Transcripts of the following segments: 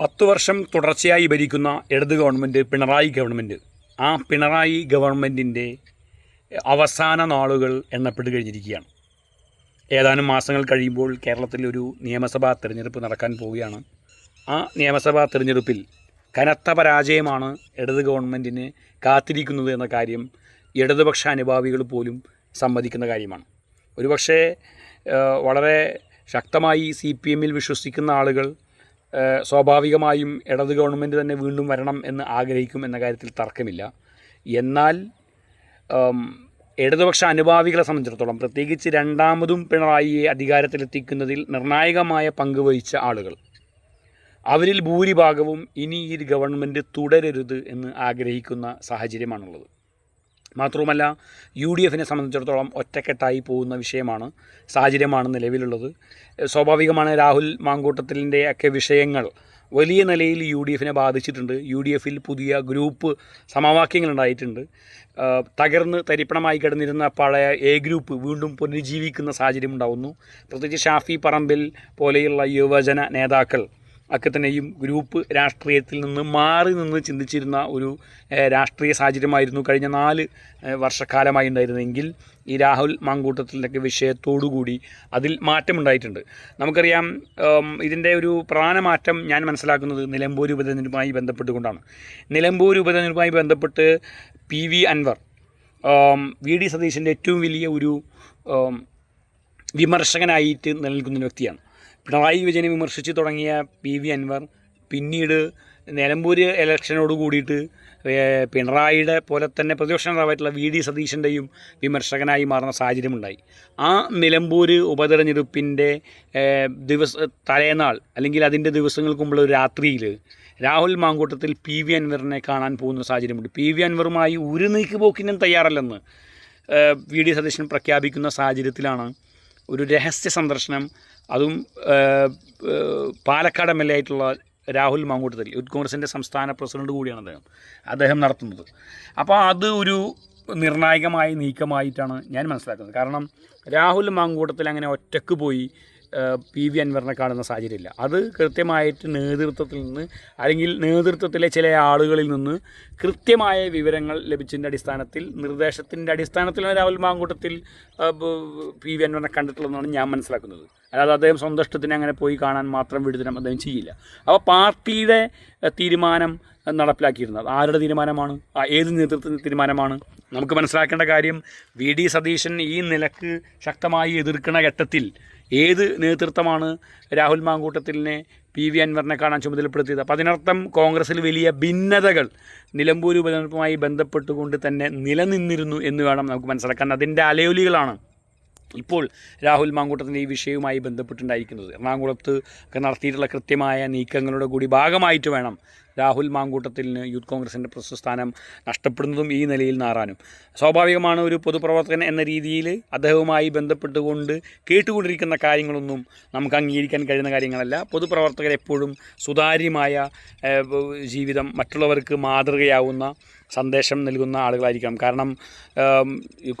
പത്തു വർഷം തുടർച്ചയായി ഭരിക്കുന്ന ഇടത് ഗവൺമെന്റ് പിണറായി ഗവൺമെന്റ് ആ പിണറായി ഗവൺമെന്റിന്റെ അവസാന നാളുകൾ എണ്ണപ്പെട്ട് കഴിഞ്ഞിരിക്കുകയാണ്. ഏതാനും മാസങ്ങൾ കഴിയുമ്പോൾ കേരളത്തിൽ ഒരു നിയമസഭാ തിരഞ്ഞെടുപ്പ് നടക്കാൻ പോവുകയാണ്. ആ നിയമസഭാ തിരഞ്ഞെടുപ്പിൽ കനത്ത പരാജയമാണ് ഇടത് ഗവൺമെന്റിന് കാത്തിരിക്കുന്നത് എന്ന കാര്യം ഇടതുപക്ഷ അനുഭാവികൾ പോലും സമ്മതിക്കുന്ന കാര്യമാണ്. ഒരുപക്ഷേ വളരെ ശക്തമായി സി പി എമ്മിൽ വിശ്വസിക്കുന്ന ആളുകൾ സ്വാഭാവികമായും ഇടത് ഗവൺമെന്റ് തന്നെ വീണ്ടും വരണം എന്ന് ആഗ്രഹിക്കും എന്ന കാര്യത്തിൽ തർക്കമില്ല. എന്നാൽ ഇടതുപക്ഷ അനുഭാവികളെ സംബന്ധിച്ചിടത്തോളം പ്രത്യേകിച്ച് രണ്ടാമതും പിണറായിയെ അധികാരത്തിലെത്തിക്കുന്നതിൽ നിർണായകമായ പങ്ക് വഹിച്ച ആളുകൾ. അവരിൽ ഭൂരിഭാഗവും ഇനി ഈ ഗവൺമെന്റ് തുടരരുത് എന്ന് ആഗ്രഹിക്കുന്ന സാഹചര്യമാണുള്ളത്. മാത്രവുമല്ല യു ഡി എഫിനെ സംബന്ധിച്ചിടത്തോളം ഒറ്റക്കെട്ടായി പോകുന്ന വിഷയമാണ് സാഹചര്യമാണ് നിലവിലുള്ളത്. സ്വാഭാവികമാണ് രാഹുൽ മാങ്കൂട്ടത്തിലിന്റെ ഒക്കെ വിഷയങ്ങൾ വലിയ നിലയിൽ യു ഡി എഫിനെ ബാധിച്ചിട്ടുണ്ട്. യു ഡി എഫിൽ പുതിയ ഗ്രൂപ്പ് സമവാക്യങ്ങൾ ഉണ്ടായിട്ടുണ്ട് തകർന്ന് തരിപ്പണമായി കിടന്നിരുന്ന പഴയ എ ഗ്രൂപ്പ് വീണ്ടും പുനരുജ്ജീവിക്കുന്ന സാഹചര്യം ഉണ്ടാകുന്നു പ്രത്യേകിച്ച് ഷാഫി പറമ്പിൽ പോലെയുള്ള യുവജന നേതാക്കൾ ഒക്കെ തന്നെയും ഗ്രൂപ്പ് രാഷ്ട്രീയത്തിൽ നിന്ന് മാറി നിന്ന് ചിന്തിച്ചിരുന്ന ഒരു രാഷ്ട്രീയ സാഹചര്യമായിരുന്നു കഴിഞ്ഞ നാല് വർഷക്കാലമായി ഉണ്ടായിരുന്നെങ്കിൽ ഈ രാഹുൽ മാങ്കൂട്ടത്തിലൊക്കെ വിഷയത്തോടുകൂടി അതിൽ മാറ്റമുണ്ടായിട്ടുണ്ട്. നമുക്കറിയാം ഇതിന്റെ ഒരു പ്രധാന മാറ്റം ഞാൻ മനസ്സിലാക്കുന്നത് നിലമ്പൂർ ഉപതെരഞ്ഞെടുപ്പുമായി ബന്ധപ്പെട്ടുകൊണ്ടാണ്. നിലമ്പൂർ ഉപതെരഞ്ഞെടുപ്പുമായി ബന്ധപ്പെട്ട് P V Anvar V D സതീശന്റെ ഏറ്റവും വലിയ ഒരു വിമർശകനായിട്ട് നിലനിൽക്കുന്ന വ്യക്തിയാണ്. പിണറായി വിജയനെ വിമർശിച്ച് തുടങ്ങിയ പി വി അൻവർ പിന്നീട് നിലമ്പൂർ ഇലക്ഷനോട് കൂടിയിട്ട് പിണറായിയുടെ പോലെ തന്നെ പ്രതിപക്ഷ നേതാവായിട്ടുള്ള വി ഡി സതീശന്റെയും വിമർശകനായി മാറുന്ന സാഹചര്യമുണ്ടായി. ആ നിലമ്പൂർ ഉപതെരഞ്ഞെടുപ്പിന്റെ ദിവസ തലേനാൾ അല്ലെങ്കിൽ അതിന്റെ ദിവസങ്ങൾക്ക് മുമ്പുള്ള ഒരു രാത്രിയിൽ രാഹുൽ മാങ്കൂട്ടത്തിൽ പി വി അൻവറിനെ കാണാൻ പോകുന്ന സാഹചര്യമുണ്ട്. പി വി അൻവറുമായി ഒരു നീക്ക് പോക്കിനും തയ്യാറല്ലെന്ന് വി ഡി സതീശൻ പ്രഖ്യാപിക്കുന്ന സാഹചര്യത്തിലാണ് ഒരു രഹസ്യ സന്ദർശനം അതും പാലക്കാട് എം എൽ എ ആയിട്ടുള്ള രാഹുൽ മാങ്കൂട്ടത്തിൽ യൂത്ത് കോൺഗ്രസിന്റെ സംസ്ഥാന പ്രസിഡന്റ് കൂടിയാണ് അദ്ദേഹം. അദ്ദേഹം നടത്തുന്നത്. അപ്പോൾ അത് ഒരു നിർണായകമായ നീക്കമായിട്ടാണ് ഞാൻ മനസ്സിലാക്കുന്നത്. കാരണം രാഹുൽ മാങ്കൂട്ടത്തിൽ അങ്ങനെ ഒറ്റയ്ക്ക് പോയി പി വി അൻവറിനെ കാണുന്ന സാഹചര്യമില്ല. അത് കൃത്യമായിട്ട് നേതൃത്വത്തിൽ നിന്ന് അല്ലെങ്കിൽ നേതൃത്വത്തിലെ ചില ആളുകളിൽ നിന്ന് കൃത്യമായ വിവരങ്ങൾ ലഭിച്ചതിന്റെ അടിസ്ഥാനത്തിൽ നിർദ്ദേശത്തിന്റെ അടിസ്ഥാനത്തിൽ രാഹുൽ മാങ്കൂട്ടത്തിൽ പി വി അൻവറിനെ കണ്ടിട്ടുള്ളതെന്നാണ് ഞാൻ മനസ്സിലാക്കുന്നത്. അല്ലാതെ അദ്ദേഹം സ്വന്തം അങ്ങനെ പോയി കാണാൻ മാത്രം വിടുതനം അദ്ദേഹം ചെയ്യില്ല. അപ്പോൾ പാർട്ടിയുടെ തീരുമാനം നടപ്പിലാക്കിയിരുന്നത് ആരുടെ തീരുമാനമാണ്? ഏത് നേതൃത്വത്തിന്റെ തീരുമാനമാണ്? നമുക്ക് മനസ്സിലാക്കേണ്ട കാര്യം വി ഡി സതീശൻ ഈ നിലയ്ക്ക് ശക്തമായി എതിർക്കുന്ന ഘട്ടത്തിൽ ഏത് നേതൃത്വമാണ് രാഹുൽ മാങ്കൂട്ടത്തിലിനെ പി വി അൻവറിനെ കാണാൻ ചുമതലപ്പെടുത്തിയത്? അപ്പം അതിനർത്ഥം കോൺഗ്രസിൽ വലിയ ഭിന്നതകൾ നിലമ്പൂർ ഉപതെരഞ്ഞെടുപ്പുമായി ബന്ധപ്പെട്ടുകൊണ്ട് തന്നെ നിലനിന്നിരുന്നു എന്ന് വേണം നമുക്ക് മനസ്സിലാക്കാൻ. അതിന്റെ അലയൊലികളാണ് ഇപ്പോൾ രാഹുൽ മാങ്കൂട്ടത്തിന്റെ ഈ വിഷയവുമായി ബന്ധപ്പെട്ടുണ്ടായിരിക്കുന്നത്. എറണാകുളത്ത് ഒക്കെ നടത്തിയിട്ടുള്ള കൃത്യമായ നീക്കങ്ങളുടെ കൂടി ഭാഗമായിട്ട് വേണം രാഹുൽ മാങ്കൂട്ടത്തിന് യൂത്ത് കോൺഗ്രസിന്റെ പ്രസ്ഥാനം നഷ്ടപ്പെടുന്നതും ഈ നിലയിൽ നാറാനും. സ്വാഭാവികമാണ് ഒരു പൊതുപ്രവർത്തകൻ എന്ന രീതിയിൽ അദ്ദേഹവുമായി ബന്ധപ്പെട്ടുകൊണ്ട് കേട്ടുകൊണ്ടിരിക്കുന്ന കാര്യങ്ങളൊന്നും നമുക്ക് അംഗീകരിക്കാൻ കഴിയുന്ന കാര്യങ്ങളല്ല. പൊതുപ്രവർത്തകർ എപ്പോഴും സുതാര്യമായ ജീവിതം മറ്റുള്ളവർക്ക് മാതൃകയാവുന്ന സന്ദേശം നൽകുന്ന ആളുകളായിരിക്കണം കാരണം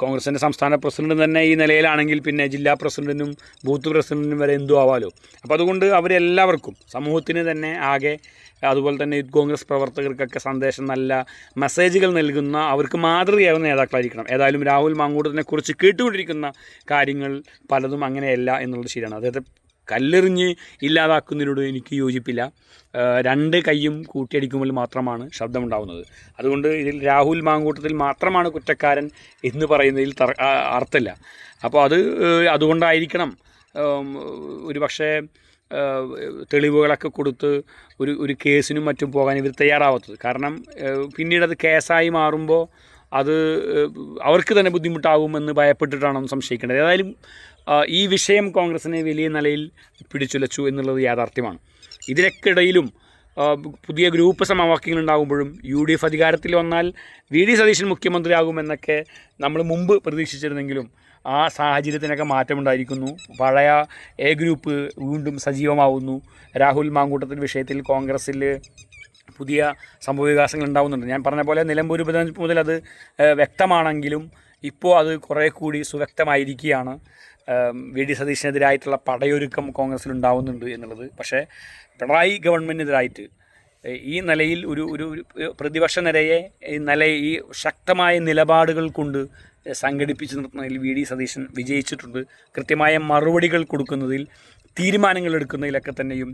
കോൺഗ്രസിന്റെ സംസ്ഥാന പ്രസിഡന്റ് തന്നെ ഈ നിലയിലാണെങ്കിൽ പിന്നെ ജില്ലാ പ്രസിഡന്റിനും ബൂത്ത് പ്രസിഡന്റിനും വരെ എന്തു ആവാലോ? അപ്പോൾ അതുകൊണ്ട് അവരെല്ലാവർക്കും സമൂഹത്തിന് തന്നെ ആകെ അതുപോലെ തന്നെ യൂത്ത് കോൺഗ്രസ് പ്രവർത്തകർക്കൊക്കെ സന്ദേശം നല്ല മെസ്സേജുകൾ നൽകുന്ന അവർക്ക് മാതൃകയാകുന്ന നേതാക്കളായിരിക്കണം. ഏതായാലും രാഹുൽ മാങ്കൂട്ടത്തിനെ കുറിച്ച് കേട്ടുകൊണ്ടിരിക്കുന്ന കാര്യങ്ങൾ പലതും അങ്ങനെയല്ല എന്നുള്ളത് ശരിയാണ്. അദ്ദേഹത്തെ കല്ലെറിഞ്ഞ് ഇല്ലാതാക്കുന്നതിനോട് എനിക്ക് യോജിപ്പില്ല. രണ്ട് കൈയും കൂട്ടിയടിക്കുമ്പോൾ മാത്രമാണ് ശബ്ദമുണ്ടാകുന്നത് അതുകൊണ്ട് ഇതിൽ രാഹുൽ മാങ്കൂട്ടത്തിൽ മാത്രമാണ് കുറ്റക്കാരൻ എന്ന് പറയുന്നതിൽ അർത്ഥമില്ല. അപ്പോൾ അത് അതുകൊണ്ടായിരിക്കണം ഒരു പക്ഷേ തെളിവുകളൊക്കെ കൊടുത്ത് ഒരു ഒരു കേസിനും മറ്റും പോകാൻ ഇവർ തയ്യാറാവാത്തത്. കാരണം പിന്നീട് അത് കേസായി മാറുമ്പോൾ അത് അവർക്ക് തന്നെ ബുദ്ധിമുട്ടാകുമെന്ന് ഭയപ്പെട്ടിട്ടാണെന്ന് സംശയിക്കേണ്ടത്. ഏതായാലും ഈ വിഷയം കോൺഗ്രസിനെ വലിയ നിലയിൽ പിടിച്ചുലച്ചു എന്നുള്ളത് യാഥാർത്ഥ്യമാണ്. ഇതിനൊക്കിടയിലും പുതിയ ഗ്രൂപ്പ് സമവാക്യങ്ങൾ ഉണ്ടാകുമ്പോഴും യു ഡി എഫ് അധികാരത്തിൽ വന്നാൽ വി ഡി സതീശൻ മുഖ്യമന്ത്രിയാകുമെന്നൊക്കെ നമ്മൾ മുമ്പ് പ്രതീക്ഷിച്ചിരുന്നെങ്കിലും ആ സാഹചര്യത്തിനൊക്കെ മാറ്റമുണ്ടായിരിക്കുന്നു. പഴയ എ ഗ്രൂപ്പ് വീണ്ടും സജീവമാവുന്നു. രാഹുൽ മാങ്കൂട്ടത്തിന്റെ വിഷയത്തിൽ കോൺഗ്രസ്സിൽ പുതിയ സംഭവവികാസങ്ങൾ ഉണ്ടാവുന്നുണ്ട്. ഞാൻ പറഞ്ഞ പോലെ നിലമ്പൂർ ഉപതെരഞ്ഞെടുപ്പ് മുതൽ അത് വ്യക്തമാണെങ്കിലും ഇപ്പോൾ അത് കുറേ കൂടി സുവ്യക്തമായിരിക്കുകയാണ്. വി ഡി സതീഷിനെതിരായിട്ടുള്ള പടയൊരുക്കം കോൺഗ്രസ്സിൽ ഉണ്ടാവുന്നുണ്ട് എന്നുള്ളത്. പക്ഷേ പിണറായി ഗവൺമെന്റിനെതിരായിട്ട് ഈ നിലയിൽ ഒരു ഒരു ഒരു പ്രതിപക്ഷ നിരയെ ഈ നില ഈ ശക്തമായ നിലപാടുകൾ കൊണ്ട് സംഘടിപ്പിച്ച് നിർത്തുന്നതിൽ വി ഡി സതീശൻ വിജയിച്ചിട്ടുണ്ട്. കൃത്യമായ മറുപടികൾ കൊടുക്കുന്നതിൽ തീരുമാനങ്ങൾ എടുക്കുന്നതിലൊക്കെ തന്നെയും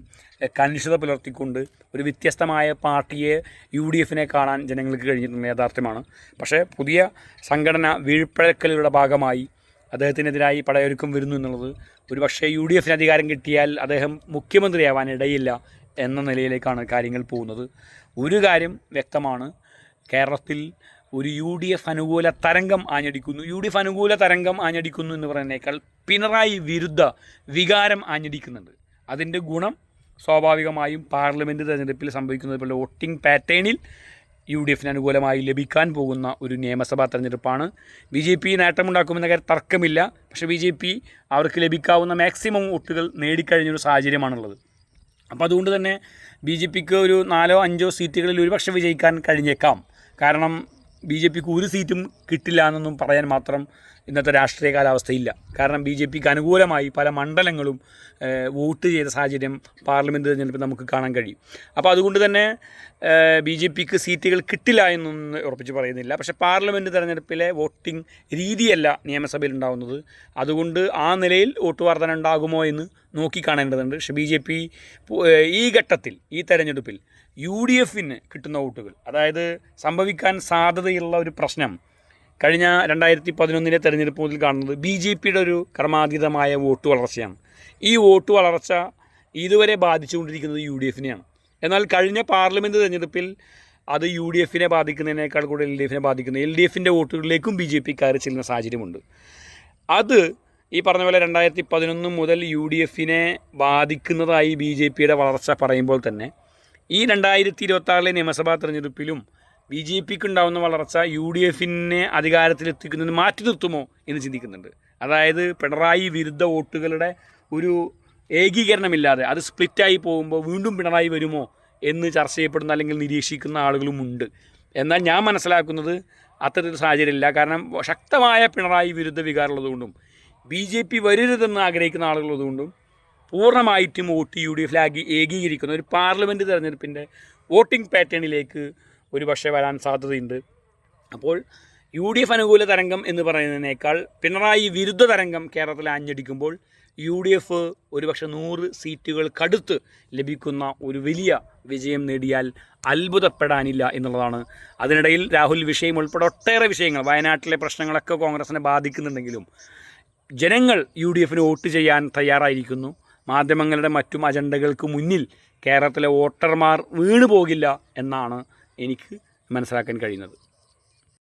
കനിഷ്ഠത പുലർത്തിക്കൊണ്ട് ഒരു വ്യത്യസ്തമായ പാർട്ടിയെ യു ഡി എഫിനെ കാണാൻ ജനങ്ങൾക്ക് കഴിഞ്ഞിട്ടുണ്ട് യാഥാർത്ഥ്യമാണ്. പക്ഷേ പുതിയ സംഘടന വീഴ്പ്പഴക്കലുകളുടെ ഭാഗമായി അദ്ദേഹത്തിനെതിരായി പടയൊരുക്കം വരുന്നു എന്നുള്ളത് ഒരു പക്ഷേ യു ഡി എഫിന് അധികാരം കിട്ടിയാൽ അദ്ദേഹം മുഖ്യമന്ത്രിയാവാൻ ഇടയില്ല എന്ന നിലയിലേക്കാണ് കാര്യങ്ങൾ പോകുന്നത്. ഒരു കാര്യം വ്യക്തമാണ്. കേരളത്തിൽ ഒരു യു ഡി എഫ് അനുകൂല തരംഗം ആഞ്ഞടിക്കുന്നു. യു ഡി എഫ് അനുകൂല തരംഗം ആഞ്ഞടിക്കുന്നു എന്ന് പറയുന്നതിനേക്കാൾ പിണറായി വിരുദ്ധ വികാരം ആഞ്ഞടിക്കുന്നുണ്ട്. അതിന്റെ ഗുണം സ്വാഭാവികമായും പാർലമെന്റ് തെരഞ്ഞെടുപ്പിൽ സംഭവിക്കുന്നത് പോലെ വോട്ടിംഗ് പാറ്റേണിൽ യു ഡി എഫിന് അനുകൂലമായി ലഭിക്കാൻ പോകുന്ന ഒരു നിയമസഭാ തെരഞ്ഞെടുപ്പാണ്. ബി ജെ പി നേട്ടമുണ്ടാക്കുമെന്ന കാര്യം തർക്കമില്ല. പക്ഷേ ബി ജെ പി അവർക്ക് ലഭിക്കാവുന്ന മാക്സിമം വോട്ടുകൾ നേടിക്കഴിഞ്ഞൊരു സാഹചര്യമാണുള്ളത്. അപ്പോൾ അതുകൊണ്ട് തന്നെ ബി ജെ പിക്ക് ഒരു നാലോ അഞ്ചോ സീറ്റുകളിൽ ഒരുപക്ഷെ വിജയിക്കാൻ കഴിഞ്ഞേക്കാം. കാരണം ബി ജെ പിക്ക് ഒരു സീറ്റും കിട്ടില്ല എന്നൊന്നും പറയാൻ മാത്രം ഇന്നത്തെ രാഷ്ട്രീയ കാലാവസ്ഥയില്ല. കാരണം ബി ജെ പിക്ക് അനുകൂലമായി പല മണ്ഡലങ്ങളും വോട്ട് ചെയ്ത സാഹചര്യം പാർലമെന്റ് തിരഞ്ഞെടുപ്പിൽ നമുക്ക് കാണാൻ കഴിയും. അപ്പോൾ അതുകൊണ്ട് തന്നെ ബി ജെ പിക്ക് സീറ്റുകൾ കിട്ടില്ല എന്നൊന്നും ഉറപ്പിച്ച് പറയുന്നില്ല. പക്ഷേ പാർലമെന്റ് തിരഞ്ഞെടുപ്പിലെ വോട്ടിംഗ് രീതിയല്ല നിയമസഭയിൽ ഉണ്ടാകുന്നത് അതുകൊണ്ട് ആ നിലയിൽ വോട്ട് വർധന ഉണ്ടാകുമോ എന്ന് നോക്കിക്കാണേണ്ടതുണ്ട് പക്ഷേ ബി ജെ പി ഈ ഘട്ടത്തിൽ ഈ തെരഞ്ഞെടുപ്പിൽ യു ഡി എഫിന് കിട്ടുന്ന വോട്ടുകൾ. അതായത് സംഭവിക്കാൻ സാധ്യതയുള്ള ഒരു പ്രശ്നം. കഴിഞ്ഞ രണ്ടായിരത്തി പതിനൊന്നിലെ തെരഞ്ഞെടുപ്പ് മുതൽ കാണുന്നത് ബി ജെ പിയുടെ ഒരു ക്രമാതീതമായ വോട്ട് വളർച്ചയാണ്. ഈ വോട്ട് വളർച്ച ഇതുവരെ ബാധിച്ചുകൊണ്ടിരിക്കുന്നത് യു ഡി എഫിനെയാണ്. എന്നാൽ കഴിഞ്ഞ പാർലമെന്റ് തെരഞ്ഞെടുപ്പിൽ അത് യു ഡി എഫിനെ ബാധിക്കുന്നതിനേക്കാൾ കൂടുതൽ എൽ ഡി എഫിനെ ബാധിക്കുന്നത് എൽ ഡി എഫിന്റെ വോട്ടുകളിലേക്കും ബി ജെ പി കയറി ചെല്ലുന്ന സാഹചര്യമുണ്ട്. അത് ഈ പറഞ്ഞ പോലെ രണ്ടായിരത്തി പതിനൊന്ന് മുതൽ യു ഡി എഫിനെ ബാധിക്കുന്നതായി ബി ജെ പിയുടെ വളർച്ച പറയുമ്പോൾ തന്നെ ഈ രണ്ടായിരത്തി ഇരുപത്തി ആറിലെ നിയമസഭാ തെരഞ്ഞെടുപ്പിലും ബി ജെ പിക്ക് ഉണ്ടാകുന്ന വളർച്ച യു ഡി എഫിനെ അധികാരത്തിലെത്തിക്കുന്നതിന് മാറ്റി നിർത്തുമോ എന്ന് ചിന്തിക്കുന്നുണ്ട്. അതായത് പിണറായി വിരുദ്ധ വോട്ടുകളുടെ ഒരു ഏകീകരണമില്ലാതെ അത് സ്പ്ലിറ്റായി പോകുമ്പോൾ വീണ്ടും പിണറായി വരുമോ എന്ന് ചർച്ച ചെയ്യപ്പെടുന്ന അല്ലെങ്കിൽ നിരീക്ഷിക്കുന്ന ആളുകളുമുണ്ട് എന്നാൽ ഞാൻ മനസ്സിലാക്കുന്നത് അത്തരത്തിൽ സാഹചര്യമില്ല. കാരണം ശക്തമായ പിണറായി വിരുദ്ധ വികാരമുള്ളതുകൊണ്ടും ബി ജെ പി വരരുതെന്ന് ആഗ്രഹിക്കുന്ന ആളുകളുള്ളതുകൊണ്ടും പൂർണമായിട്ടും വോട്ട് യു ഡി എഫിലാക്കി ഏകീകരിക്കുന്ന ഒരു പാർലമെന്റ് തെരഞ്ഞെടുപ്പിന്റെ വോട്ടിംഗ് പാറ്റേണിലേക്ക് ഒരു പക്ഷേ വരാൻ സാധ്യതയുണ്ട്. അപ്പോൾ യു ഡി എഫ് അനുകൂല തരംഗം എന്ന് പറയുന്നതിനേക്കാൾ പിണറായി വിരുദ്ധ തരംഗം കേരളത്തിൽ ആഞ്ഞടിക്കുമ്പോൾ യു ഡി എഫ് ഒരുപക്ഷെ നൂറ് സീറ്റുകൾ കടുത്ത് ലഭിക്കുന്ന ഒരു വലിയ വിജയം നേടിയാൽ അത്ഭുതപ്പെടാനില്ല എന്നുള്ളതാണ്. അതിനിടയിൽ രാഹുൽ വിഷയം ഉൾപ്പെടെ ഒട്ടേറെ വിഷയങ്ങൾ വയനാട്ടിലെ പ്രശ്നങ്ങളൊക്കെ കോൺഗ്രസിനെ ബാധിക്കുന്നുണ്ടെങ്കിലും ജനങ്ങൾ യു ഡി എഫിന് വോട്ട് ചെയ്യാൻ തയ്യാറായിരിക്കുന്നു. മാധ്യമങ്ങളുടെ മറ്റും അജണ്ടകൾക്ക് മുന്നിൽ കേരളത്തിലെ വോട്ടർമാർ വീണു പോകില്ല എന്നാണ് എനിക്ക് മനസ്സിലാക്കാൻ കഴിയുന്നത്.